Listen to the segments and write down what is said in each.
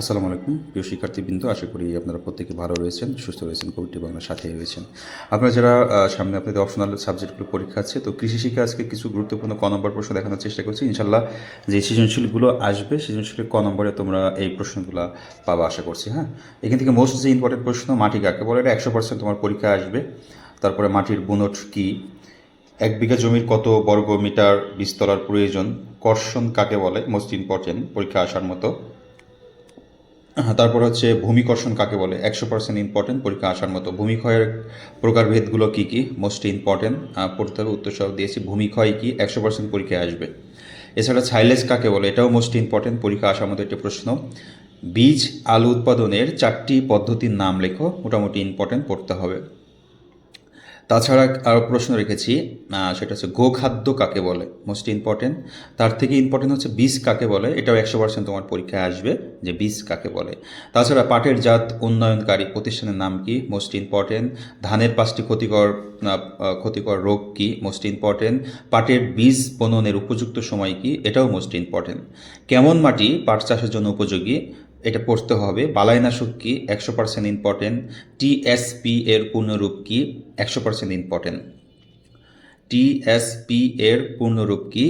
আসসালামু আলাইকুম। প্রিয় শিক্ষার্থীবৃন্দ, আশা করি আপনারা প্রত্যেকে ভালো রয়েছেন, সুস্থ রয়েছেন কোভিডটি বাংলার সাথেই রয়েছেন। আপনারা যারা সামনে আপনাদের অপশনাল সাবজেক্টগুলো পরীক্ষা আছে, তো কৃষি শিক্ষা আজকে কিছু গুরুত্বপূর্ণ ক নম্বর প্রশ্ন দেখানোর চেষ্টা করছি। ইনশাল্লাহ যে সৃজনশীলগুলো আসবে, সৃজনশীলের ক নম্বরে তোমরা এই প্রশ্নগুলো পাবা, আশা করছি হ্যাঁ? এখান থেকে মোস্ট যে ইম্পর্টেন্ট প্রশ্ন, মাটি কাকে বলে? এটা একশো পার্সেন্ট তোমার পরীক্ষা আসবে। তারপরে মাটির বুনট কী? এক বিঘা জমির কত বর্গ মিটার বীজতলার প্রয়োজন? কর্ষণ কাকে বলে? মোস্ট ইম্পর্টেন্ট পরীক্ষা আসার মতো। তারপর হচ্ছে ভূমিকর্ষণ কাকে বলে? একশো পার্সেন্ট ইম্পর্টেন্ট পরীক্ষা আসার মতো। ভূমিক্ষয়ের প্রকারভেদগুলো কী কী? মোস্ট ইম্পর্টেন্ট পড়তে হবে, উত্তর সহ দিয়েছি। ভূমিক্ষয় কী? একশো পার্সেন্ট পরীক্ষায় আসবে। এছাড়া ছাইলেজ কাকে বলে? এটাও মোস্ট ইম্পর্টেন্ট পরীক্ষা আসার মতো একটি প্রশ্ন। বীজ আলু উৎপাদনের চারটি পদ্ধতির নাম লেখো। মোটামুটি ইম্পর্টেন্ট পড়তে হবে। তাছাড়া আরও প্রশ্ন রেখেছি সেটা হচ্ছে গোখাদ্য কাকে বলে? মোস্ট ইম্পর্টেন্ট তার থেকে ইম্পর্টেন্ট হচ্ছে বীজ কাকে বলে? এটাও একশো পার্সেন্ট তোমার পরীক্ষায় আসবে যে বীজ কাকে বলে। তাছাড়া পাটের জাত উন্নয়নকারী প্রতিষ্ঠানের নাম কি? মোস্ট ইম্পর্টেন্ট ধানের পাঁচটি ক্ষতিকর ক্ষতিকর রোগ কি? মোস্ট ইম্পর্টেন্ট পাটের বীজ বননের উপযুক্ত সময় কি? এটাও মোস্ট ইম্পর্টেন্ট কেমন মাটি পাট চাষের জন্য উপযোগী? এটা পড়তে হবে। বালাইনাশক কি একশো পার্সেন্ট ইম্পর্টেন্ট টিএসপি এর পূর্ণরূপ কি একশো পার্সেন্ট ইম্পর্টেন্ট টিএসপি এর পূর্ণরূপ কি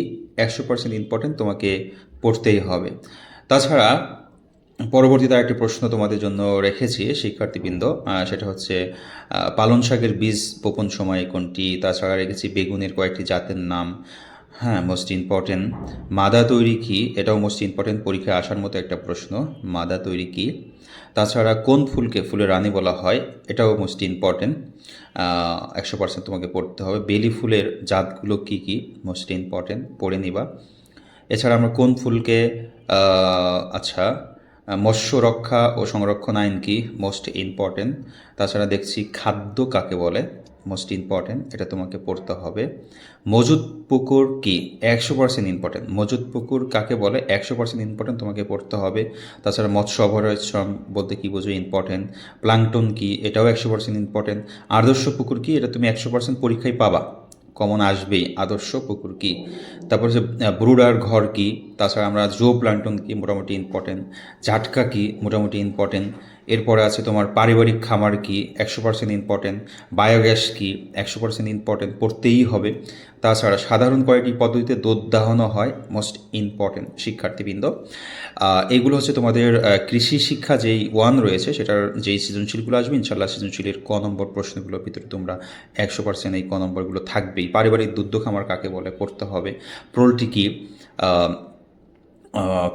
একশো পার্সেন্ট ইম্পর্টেন্ট তোমাকে পড়তেই হবে। তাছাড়া পরবর্তীতে একটি প্রশ্ন তোমাদের জন্য রেখেছি শিক্ষার্থীবৃন্দ সেটা হচ্ছে পালন শাকের বীজ বপন সময় কোনটি? তাছাড়া রেখেছি বেগুনের কয়েকটি জাতের নাম। হ্যাঁ মোস্ট ইম্পর্টেন্ট মাদা তৈরি কি? এটাও মোস্ট ইম্পর্টেন্ট পরীক্ষায় আসার মতো একটা প্রশ্ন, মাদা তৈরি কি? তাছাড়া কোন ফুলকে ফুলের রানী বলা হয়? এটাও মোস্ট ইম্পর্টেন্ট একশো পার্সেন্ট তোমাকে পড়তে হবে। বেলি ফুলের জাতগুলো কি কি? মোস্ট ইম্পর্টেন্ট পড়ে নিবা। এছাড়া আমরা কোন ফুলকে আচ্ছা মৎস্য রক্ষা ও সংরক্ষণ আইন কি? মোস্ট ইম্পর্টেন্ট তাছাড়া দেখছি খাদ্য কাকে বলে? মোস্ট ইম্পর্টেন্ট এটা তোমাকে পড়তে হবে। মজুদ পুকুর কি? একশো পার্সেন্ট ইম্পর্টেন্ট মজুদ পুকুর কাকে বলে? একশো পার্সেন্ট ইম্পর্টেন্ট তোমাকে পড়তে হবে। তাছাড়া মৎস্য অভয়ারণ্য বলতে কি বোঝো ইম্পর্টেন্ট প্লাংটন কি? এটাও একশো পার্সেন্ট ইম্পর্টেন্ট আদর্শ পুকুর কি? এটা তুমি একশো পার্সেন্ট পরীক্ষায় পাবা। কমন আসবেই। আদর্শ পুকুর কি? তারপর যে ব্রুডার ঘর কি? তাছাড়া আমরা জো প্লান্টন কি? মোটামুটি ইম্পর্টেন্ট ঝাটকা কি? মোটামুটি ইম্পর্টেন্ট এরপরে আছে তোমার পারিবারিক খামার কি, একশো পার্সেন্ট ইম্পর্টেন্ট বায়োগ্যাস কি, একশো পার্সেন্ট ইম্পর্টেন্ট পড়তেই হবে। তাছাড়া সাধারণ কয়েকটি পদ্ধতিতে দুধ দাহনও হয় মোস্ট ইম্পর্টেন্ট শিক্ষার্থীবৃন্দ। এগুলো হচ্ছে তোমাদের কৃষি শিক্ষা যেই ওয়ান রয়েছে, সেটার যেই সৃজনশীলগুলো আসবে ইনশাল্লাহ সৃজনশীলের ক নম্বর প্রশ্নগুলোর ভিতরে তোমরা একশো পার্সেন্ট এই ক নম্বরগুলো থাকবেই। পারিবারিক দুগ্ধ খামার কাকে বলে পড়তে হবে। পোলট্রি কি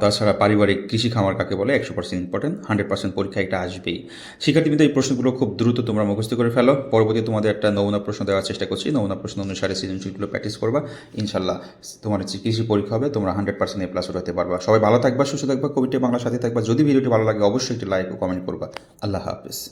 তাছাড়া পারিবারিক কৃষি খামার কাকে বলে, একশো পার্সেন্ট ইম্পর্টেন্ট হান্ড্রেড পার্সেন্ট পরীক্ষা একটা আসবেই। শিক্ষার্থীবৃন্দ, এই প্রশ্নগুলো খুব দ্রুত তোমরা মুখস্থ করে ফেলো। পরবর্তী তোমাদের একটা নমুনা প্রশ্ন দেওয়ার চেষ্টা করছি। নমুনা প্রশ্ন অনুসারে সৃজনশীলগুলো প্র্যাকটিস করবা। ইনশাল্লাহ তোমার যে কৃষি পরীক্ষা হবে, তোমরা হান্ড্রেড পার্সেন্ট এ প্লাস উঠাতে পারবা। সবাই ভালো থাকবা, সুস্থ থাকবা কবিটি বাংলার সাথে থাকবা। যদি ভিডিওটি ভালো লাগে, অবশ্যই একটি লাইক ও কমেন্ট করবা। আল্লাহ হাফিজ।